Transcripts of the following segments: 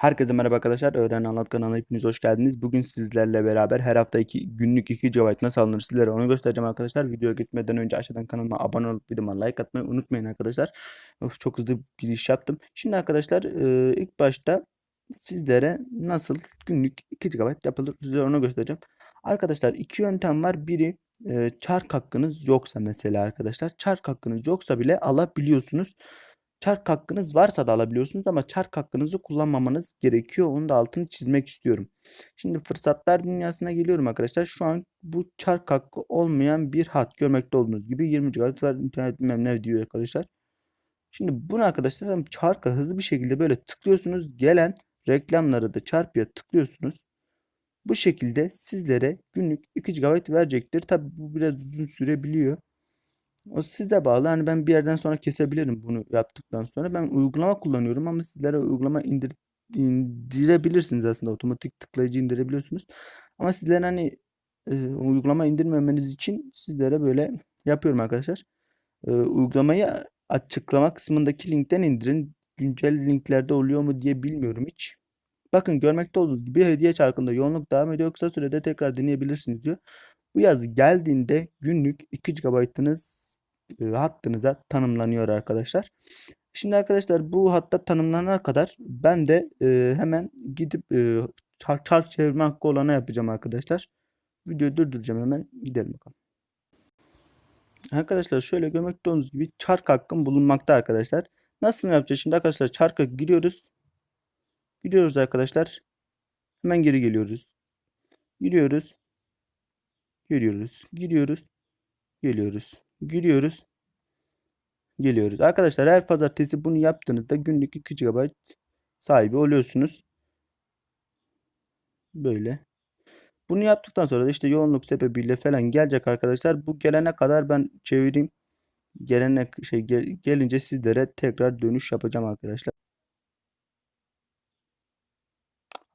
Herkese merhaba arkadaşlar. Öğren Anlat kanalına hepiniz hoş geldiniz. Bugün sizlerle beraber her hafta iki, günlük 2 GB nasıl alınır sizlere onu göstereceğim arkadaşlar. Videoya gitmeden önce aşağıdan kanalıma abone olup videoma like atmayı unutmayın arkadaşlar. Of, çok hızlı bir giriş yaptım. Şimdi arkadaşlar e, ilk başta sizlere nasıl günlük 2 GB yapılır sizlere onu göstereceğim. Arkadaşlar iki yöntem var. Biri e, çark hakkınız yoksa mesela arkadaşlar. Çark hakkınız yoksa bile alabiliyorsunuz. Çark hakkınız varsa da alabiliyorsunuz ama çark hakkınızı kullanmamanız gerekiyor. Onu da altını çizmek istiyorum. Şimdi fırsatlar dünyasına geliyorum arkadaşlar. Şu an bu çark hakkı olmayan bir hat görmekte olduğunuz gibi 20 GB var internet bilmem ne diyor arkadaşlar. Şimdi bunu arkadaşlar çarka hızlı bir şekilde böyle tıklıyorsunuz. Gelen reklamları da çarpıya tıklıyorsunuz. Bu şekilde sizlere günlük 2 GB verecektir. Tabi bu biraz uzun sürebiliyor. O size bağlı. Hani ben bir yerden sonra kesebilirim bunu yaptıktan sonra. Ben uygulama kullanıyorum ama sizlere uygulama indir, indirebilirsiniz aslında. Otomatik tıklayıcı indirebiliyorsunuz. Ama sizlerin hani e, uygulama indirmemeniz için sizlere böyle yapıyorum arkadaşlar. E, uygulamayı açıklama kısmındaki linkten indirin. Güncel linklerde oluyor mu diye bilmiyorum hiç. Bakın görmekte olduğunuz gibi hediye çarkında yoğunluk devam ediyor. Kısa sürede tekrar deneyebilirsiniz diyor. Bu yaz geldiğinde günlük 2 GB'ınız hattınıza tanımlanıyor arkadaşlar. Şimdi arkadaşlar bu hatta tanımlanana kadar ben de e, hemen gidip e, çark, çark çevirme hakkı olana yapacağım arkadaşlar. Videoyu durduracağım hemen gidelim bakalım. Arkadaşlar şöyle görmekte olduğunuz gibi çark hakkım bulunmakta arkadaşlar. Nasıl yapacağız? Şimdi arkadaşlar çarka giriyoruz. Giriyoruz arkadaşlar. Hemen geri geliyoruz. Giriyoruz. Giriyoruz. Giriyoruz. Geliyoruz. Giriyoruz. Geliyoruz. Arkadaşlar her pazartesi bunu yaptığınızda günlük 2 GB sahibi oluyorsunuz. Böyle. Bunu yaptıktan sonra da işte yoğunluk sebebiyle falan gelecek arkadaşlar. Bu gelene kadar ben çevireyim. Gelene şey gel, gelince sizlere tekrar dönüş yapacağım arkadaşlar.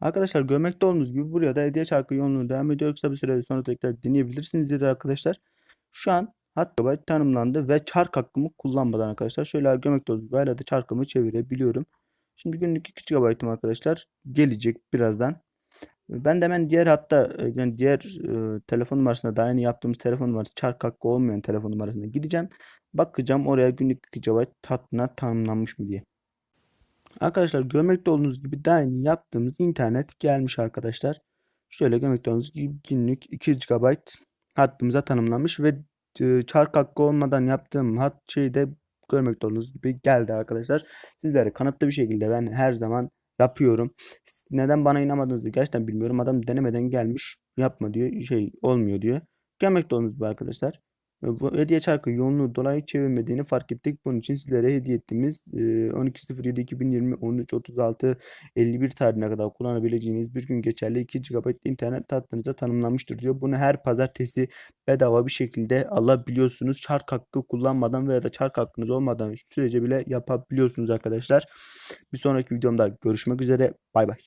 Arkadaşlar görmekte olduğunuz gibi buraya da hediye çarkı yoğunluğu devam ediyor. Kısa bir süre sonra tekrar dinleyebilirsiniz dedi arkadaşlar. Şu an hat GB tanımlandı ve çark hakkımı kullanmadan arkadaşlar şöyle gibi hala da çarkımı çevirebiliyorum. Şimdi günlük 2 GB'ım arkadaşlar gelecek birazdan. Ben de hemen diğer hatta yani diğer e, telefon numarasına daha yeni yaptığımız telefon numarası çark hakkı olmayan telefon numarasına gideceğim. Bakacağım oraya günlük 2 GB hattına tanımlanmış mı diye. Arkadaşlar görmekte olduğunuz gibi daha yaptığımız internet gelmiş arkadaşlar. Şöyle görmekte olduğunuz gibi günlük 200 GB hattımıza tanımlanmış ve e, çark hakkı olmadan yaptığım hat şeyde görmekte olduğunuz gibi geldi arkadaşlar. Sizlere kanıtlı bir şekilde ben her zaman yapıyorum. Neden bana inanmadığınızı gerçekten bilmiyorum. Adam denemeden gelmiş yapma diyor şey olmuyor diyor. Görmekte olduğunuz gibi arkadaşlar. Bu hediye çarkı yoğunluğu dolayı çevirmediğini fark ettik. Bunun için sizlere hediye ettiğimiz 12.07.2020 13.36 51 tarihine kadar kullanabileceğiniz bir gün geçerli 2 GB internet hattınıza tanımlanmıştır diyor. Bunu her pazartesi bedava bir şekilde alabiliyorsunuz. Çark hakkı kullanmadan veya da çark hakkınız olmadan sürece bile yapabiliyorsunuz arkadaşlar. Bir sonraki videomda görüşmek üzere. Bay bay.